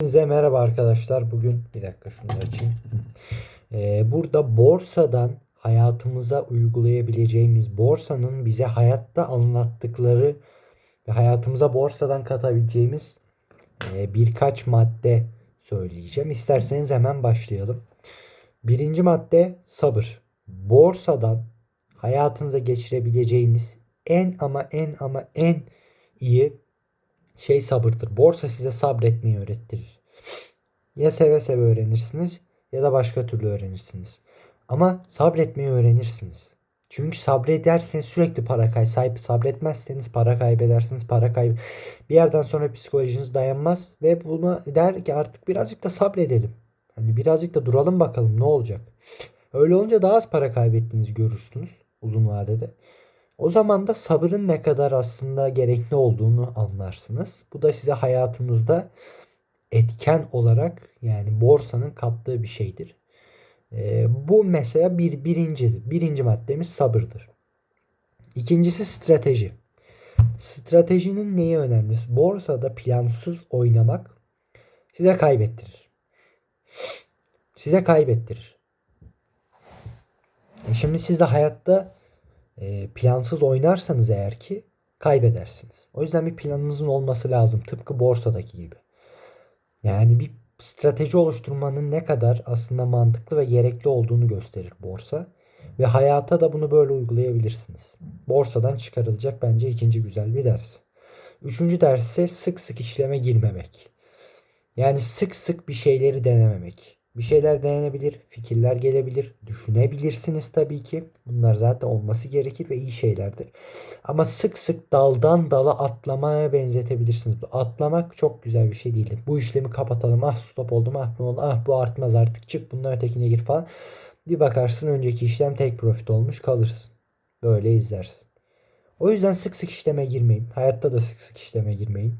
Hepinize merhaba arkadaşlar. Bugün bir dakika şunu açayım. Ee, burada borsadan hayatımıza uygulayabileceğimiz borsanın bize hayatta anlattıkları ve hayatımıza borsadan katabileceğimiz e, birkaç madde söyleyeceğim. İsterseniz hemen başlayalım. Birinci madde sabır. Borsadan hayatınıza geçirebileceğiniz en ama en ama en iyi şey sabırdır. Borsa size sabretmeyi öğrettirir. Ya seve seve öğrenirsiniz ya da başka türlü öğrenirsiniz. Ama sabretmeyi öğrenirsiniz. Çünkü sabrederseniz sürekli para kay sahip sabretmezseniz para kaybedersiniz. Para kayb bir yerden sonra psikolojiniz dayanmaz ve buna der ki artık birazcık da sabredelim. Hani birazcık da duralım bakalım ne olacak. Öyle olunca daha az para kaybettiğinizi görürsünüz uzun vadede. O zaman da sabırın ne kadar aslında gerekli olduğunu anlarsınız. Bu da size hayatınızda etken olarak yani borsanın kattığı bir şeydir. Ee, bu mesela bir birinci birinci maddemiz sabırdır. İkincisi strateji. Stratejinin neyi önemli? Borsada plansız oynamak size kaybettirir. Size kaybettirir. E şimdi siz de hayatta e, plansız oynarsanız eğer ki kaybedersiniz. O yüzden bir planınızın olması lazım. Tıpkı borsadaki gibi. Yani bir strateji oluşturmanın ne kadar aslında mantıklı ve gerekli olduğunu gösterir borsa. Ve hayata da bunu böyle uygulayabilirsiniz. Borsadan çıkarılacak bence ikinci güzel bir ders. Üçüncü ders ise sık sık işleme girmemek. Yani sık sık bir şeyleri denememek. Bir şeyler denenebilir, fikirler gelebilir, düşünebilirsiniz tabii ki. Bunlar zaten olması gerekir ve iyi şeylerdir. Ama sık sık daldan dala atlamaya benzetebilirsiniz. Atlamak çok güzel bir şey değildir. Bu işlemi kapatalım. Ah stop oldum. Ah ne oldu? Ah bu artmaz artık. Çık bundan ötekine gir falan. Bir bakarsın önceki işlem tek profit olmuş kalırsın. Böyle izlersin. O yüzden sık sık işleme girmeyin. Hayatta da sık sık işleme girmeyin.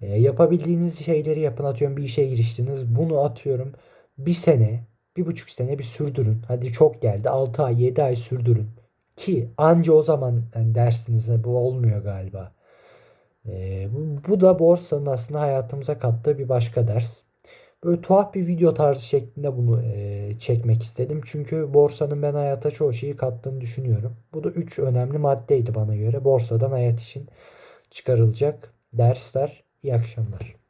E, yapabildiğiniz şeyleri yapın. Atıyorum bir işe giriştiniz. Bunu atıyorum bir sene, bir buçuk sene bir sürdürün. Hadi çok geldi. 6 ay, 7 ay sürdürün. Ki anca o zaman yani dersiniz bu olmuyor galiba. Ee, bu, bu da borsanın aslında hayatımıza kattığı bir başka ders. Böyle tuhaf bir video tarzı şeklinde bunu e, çekmek istedim. Çünkü borsanın ben hayata çoğu şeyi kattığını düşünüyorum. Bu da 3 önemli maddeydi bana göre. Borsadan hayat için çıkarılacak dersler. İyi akşamlar.